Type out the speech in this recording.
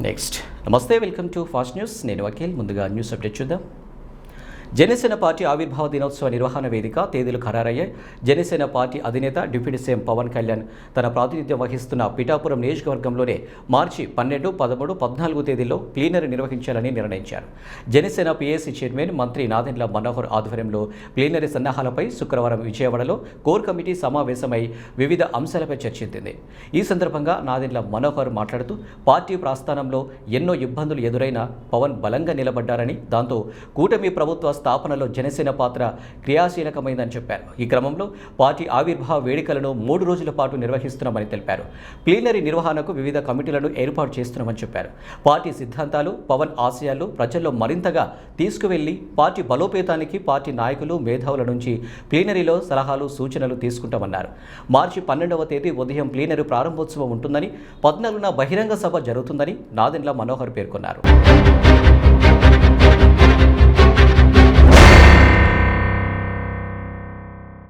Next నమస్తే welcome to fast news నేను వకీల్. ముందుగా న్యూస్ అప్డేట్ చూద్దాం. జనసేన పార్టీ ఆవిర్భావ దినోత్సవ నిర్వహణ వేదిక తేదీలు ఖరారయ్యాయి. జనసేన పార్టీ అధినేత డిప్యూటీ సీఎం పవన్ కళ్యాణ్ తన ప్రాతినిధ్యం వహిస్తున్న పిఠాపురం నియోజకవర్గంలోనే మార్చి పన్నెండు పదమూడు పద్నాలుగు తేదీల్లో క్లీనర్ నిర్వహించాలని నిర్ణయించారు. జనసేన పీఏసీ చైర్మన్ మంత్రి నాదెండ్ల మనోహర్ ఆధ్వర్యంలో ప్లీనరీ సన్నాహాలపై శుక్రవారం విజయవాడలో కోర్ కమిటీ సమావేశమై వివిధ అంశాలపై చర్చించింది. ఈ సందర్భంగా నాదెండ్ల మనోహర్ మాట్లాడుతూ పార్టీ ప్రాస్థానంలో ఎన్నో ఇబ్బందులు ఎదురైనా పవన్ బలంగా నిలబడ్డారని దాంతో కూటమి ప్రభుత్వ స్థాపనలో జనసేన పాత్ర క్రియాశీలకమైందని చెప్పారు. ఈ క్రమంలో పార్టీ ఆవిర్భావ వేడుకలను మూడు రోజుల పాటు నిర్వహిస్తున్నామని తెలిపారు. ప్లీనరీ నిర్వహణకు వివిధ కమిటీలను ఏర్పాటు చేస్తున్నామని చెప్పారు. పార్టీ సిద్ధాంతాలు పవన్ ఆశయాలు ప్రజల్లో మరింతగా తీసుకువెళ్ళి పార్టీ బలోపేతానికి పార్టీ నాయకులు మేధావుల నుంచి ప్లీనరీలో సలహాలు సూచనలు తీసుకుంటామన్నారు. మార్చి పన్నెండవ తేదీ ఉదయం ప్లీనరీ ప్రారంభోత్సవం ఉంటుందని పద్నాలుగున బహిరంగ సభ జరుగుతుందని నాదెండ్ల మనోహర్ పేర్కొన్నారు.